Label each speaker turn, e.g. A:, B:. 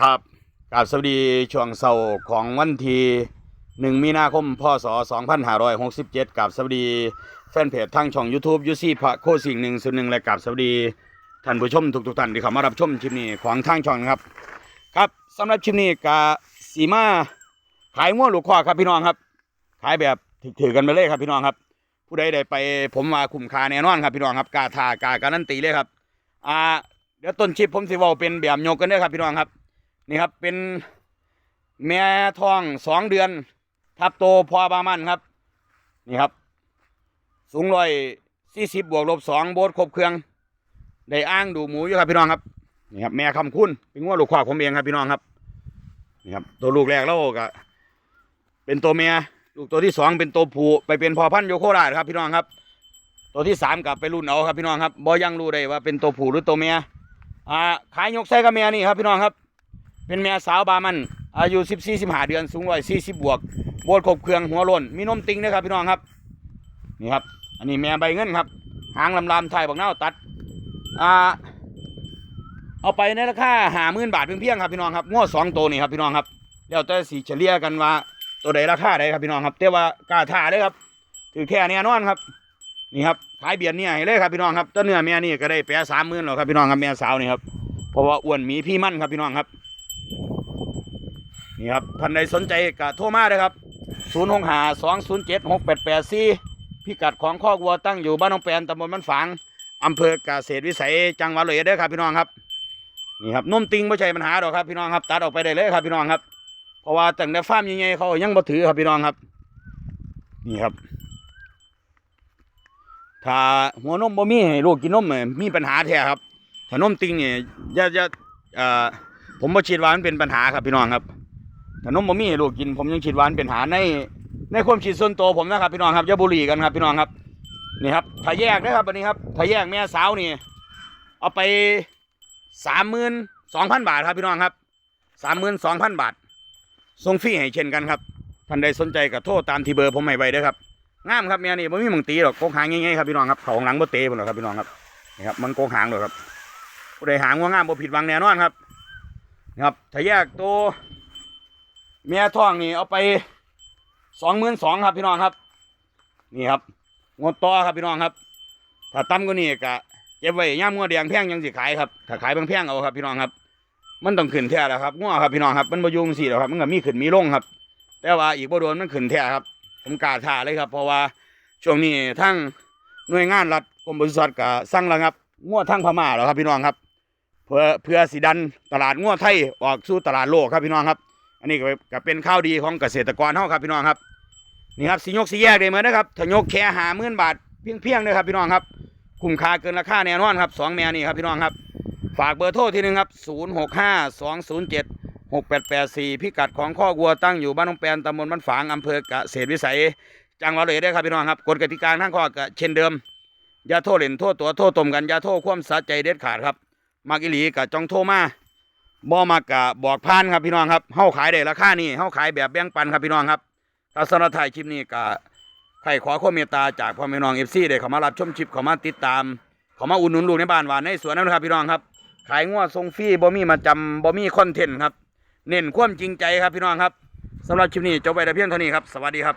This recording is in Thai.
A: ครับกราบสวัสดีช่วงเสาร์ของวันที่หนึ่งมีนาคมพศ2567กับสวัสดีแฟนเพจทางช่อง YouTube ยูซี่พระโคสิ่งหนึ่งส่วนหนึ่งและกับสวัสดีท่านผู้ชมทุกๆท่านที่เข้ามารับชมคลิปนี้ของทางช่องนะครับ ครับสำหรับคลิปนี้กาสีมาขายง้วลูกคอครับพี่น้องครับ ขายแบบถือกันไปเลยครับพี่น้องครับ ผู้ใดได้ไปผมว่าคุ้มค่าแน่นอนครับพี่น้องครับกาทากาการันตีเลยครับอ่าเดี๋ยวต้นคลิปผมสิว้าเป็นแบบยกกันเด้ครับพี่น้องครับ นี่ครับเป็นแม่ทองสองเดือน ทับโตพอบามันครับ นี่ครับ สูงร้อยสี่สิบบวกลบสองโบสครบเครื่อง ได้อ้างดูหมูอยู่ครับพี่น้องครับ นี่ครับ แม่คำคุณเป็นงัวลูกควายผมเองครับพี่น้องครับ นี่ครับ ตัวลูกแรกแล้วก็เป็นตัวเมียลูกตัวที่สองเป็นตัวผูไปเป็นพอพันธุ์โยโคราชครับพี่น้องครับ ตัวที่สามกลับไปรุ่นเอาครับพี่น้องครับบ่ยังรู้ได้ว่าเป็นตัวผูหรือตัวเมียอ่าขายยกไส้กับเมียนี่ครับพี่น้องครับ เป็นเมียสาวบามัน อายุสิบสี่สิบห้าเดือนสูงร้อยสี่สิบบวกโบดครบเครื่องหัวล้นมีนมติงนะครับพี่น้องครับนี่ครับ อันนี้แม่ใบเงินครับ หางลำลำไทยบักเน่าตัดอ่าเอาไปในราคาหาหมื่นบาทเพียงๆครับพี่น้องครับงวดสองตัวนี่ครับพี่น้องครับแล้วแต่สีเฉลี่ยกันว่าตัวใดราคาใดครับพี่น้องครับแต่ว่ากล้าท่าเลยครับถือแค่แน่นอนครับ นี่ครับขายเบียร์เนี่ยเลยครับพี่น้องครับต้นเนื้อแม่นี่ก็ได้แปะสามหมื่นหรอกครับพี่น้องครับแม่สาวนี่ครับเพราะว่าอ้วนมีพี่มั่นครับพี่น้องครับ นี่ครับท่านใดสนใจก็โทรมาเลยครับศูนย์หกหาสองศูนย์เจ็ดหกแปดแปดสี่พิกัดของข้อกวัวตั้งอยู่บ้านหนองแปนตำบลมันฝางอำเภอกเกษตรวิสัยจังหวัดเลยเด้อครับพี่น้องครับนี่ครับนุ่มติงไม่ใช่ปัญหาหรอกครับพี่น้องครับตัดออกไปได้เลยครับพี่น้องครับ เพราะว่าตั้งแต่ฟาร์มยังไงเขายังบ่ถือครับพี่น้องครับ นี่ครับ ถ้าหัวนมบ่มีให้ลูกกินนมเนี่ยมีปัญหาแท้ครับถ้านมติงเนี่ยอย่าอย่าเอ่อผมบ่คิดว่ามันเป็นปัญหาครับพี่น้องครับ ถ้านมบ่มีให้ลูกกินผมยังคิดว่ามันเป็นหาในในความคิดส่วนตัวผมนะครับพี่น้องครับอย่าบุหรี่กันครับพี่น้องครับนี่ครับถ้าแยกนะครับอันนี้ครับถ้าแยกแม่สาวนี่ เอาไปสามหมื่นสองพันบาทครับพี่น้องครับสามหมื่นสองพันบาทส่งฟรีให้เช่นกันครับท่านใดสนใจก็โทรตามที่เบอร์ผมให้ไว้ด้อครับงามครับแม่นี่ไม่มีมึงตีหรอกโกงหางง่ายๆครับพี่น้องครับของหลังบ่เตะผมหรอกครับพี่น้องครับนี่ครับมันโกงหางเลยครับผู้ใดหางว่างามบ่ผิดหวังแน่นอนครับนี่ครับถ้าแยกตัว เมียท้องนี่เอาไปสองหมื่นสองครับพี่น้องครับ นี่ครับงดต่อครับพี่น้องครับ ถ้าต่ำกว่านี้ก็เก็บไว้ย่ามงัวแดงแพงยังสิขายครับถ้าขายแพงเอาครับพี่น้องครับ มันต้องขึ้นแท้แล้วครับงวครับพี่น้องครับมันบ่อยุงสิหรอกครับ มันก็มีขึ้นมีลงครับ แต่ว่าอีกบ่โดนมันขึ้นแท้ครับ ผมกล้าท่าเลยครับ เพราะว่าช่วงนี้ทั้งหน่วยงานรัฐกรมปศุสัตว์ก็สั่งระงับงัวทั้งพม่าแล้วครับพี่น้องครับ เพื่อเพื่อสิดันตลาดงัวไทยออกสู่ตลาดโลกครับพี่น้องครับ อันนี้ก็ก็เป็นข่าวดีของเกษตรกรเฮาครับพี่น้องครับนี่ครับสิยกสิแยกได้เหมือนนะครับถ้ายกแค่หาหมื่นบาทเพียงเพียงเลยครับพี่น้องครับคุ้มค่าเกินราคาแน่นอนครับสองแม่นี่ครับพี่น้องครับ ฝากเบอร์โทรทีหนึ่งครับศูนย์หกห้าสองศูนย์เจ็ดหกแปดแปดสี่พิกัดของข้อวัวตั้งอยู่บ้านหนองแปนตำบลบ้านฝางอำเภอเกษตรวิสัย จังหวัดเลยได้ครับพี่น้องครับกฎกติกาทั้งข้อก็เช่นเดิมอย่าโทษเล่นโทษตัวโทษตมกันอย่าโทษความสะใจเด็ดขาดครับมักอีหลีกับจองโทรมา บ่มากะบอกพานครับพี่น้องครับเฮาขายได้ราคานี้เฮาขายแบบแบ่งปันครับพี่น้องครับถ้าสำหรับถ่ายคลิปนี้ก็ใครขอความเมตตาจากพ่อแม่น้องเอฟซีได้เขามารับชมคลิปเขามาติดตาม เขามาอุดหนุนลูกในบ้านหวานในสวนนะครับพี่น้องครับ ขายงัวทรงฟรีบ่มีมาจำบ่มีคอนเทนต์ครับ เน้นความจริงใจครับพี่น้องครับสำหรับคลิปนี้จบไปแต่เพียงเท่านี้ครับ สวัสดีครับ